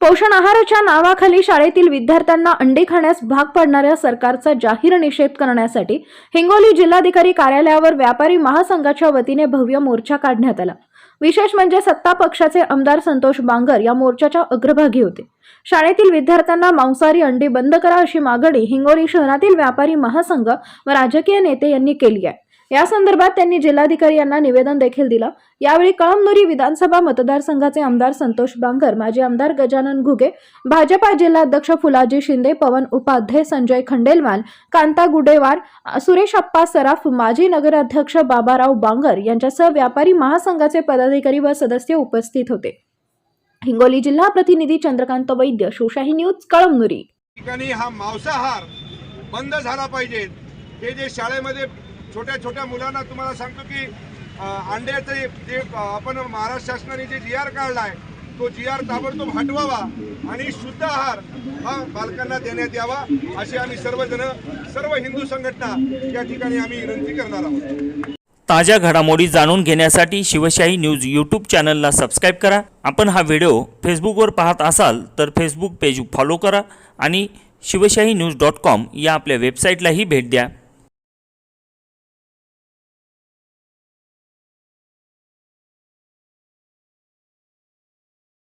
पोषण आहाराच्या नावाखाली शाळेतील विद्यार्थ्यांना अंडी खाण्यास भाग पाडणाऱ्या सरकारचा जाहीर निषेध करण्यासाठी हिंगोली जिल्हाधिकारी कार्यालयावर व्यापारी महासंघाच्या वतीने भव्य मोर्चा काढण्यात आला. विशेष म्हणजे सत्ता पक्षाचे आमदार संतोष बांगर या मोर्चाच्या अग्रभागी होते. शाळेतील विद्यार्थ्यांना मांसाहारी अंडी बंद करा अशी मागणी हिंगोली शहरातील व्यापारी महासंघ व राजकीय नेते यांनी केली आहे. या संदर्भात त्यांनी जिल्हाधिकारी यांना निवेदन देखील दिलं. यावेळी कळमनुरी विधानसभा मतदारसंघाचे आमदार संतोष बांगर माजी आमदार गजानन घुगे भाजपा जिल्हाध्यक्ष फुलाजी शिंदे पवन उपाध्ये संजय खंडेलवाल कांता गुडेवार सुरेश अप्पा सराफ माजी नगराध्यक्ष बाबाराव बांगर यांच्यासह व्यापारी महासंघाचे पदाधिकारी व सदस्य उपस्थित होते. हिंगोली जिल्हा प्रतिनिधी चंद्रकांत वैद्य शिवशाही न्यूज कळमनुरी. ठिकाणी हा मांसाहार बंद झाला पाहिजे. हे जे शाळेमध्ये छोट्या छोट्या मुलांना तुम्हाला सांगतो की अं, अंड्याचे जे आपण महाराष्ट्र शासनाने जे जी आर काढला आहे तो जी आर ताबडतोब हटवावा आणि शुद्ध आहार हा बालकांना देण्यात यावा अशी आम्ही सर्वजण सर्व हिंदू संघटना या ठिकाणी आम्ही विनंती करणार आहोत. ताज्या घडामोडी जाणून घेण्यासाठी शिवशाही न्यूज यूट्यूब चॅनलला सबस्क्राईब करा. आपण हा व्हिडिओ फेसबुकवर पाहत असाल तर फेसबुक पेज फॉलो करा आणि शिवशाही न्यूज डॉट कॉम या आपल्या वेबसाईटलाही भेट द्या.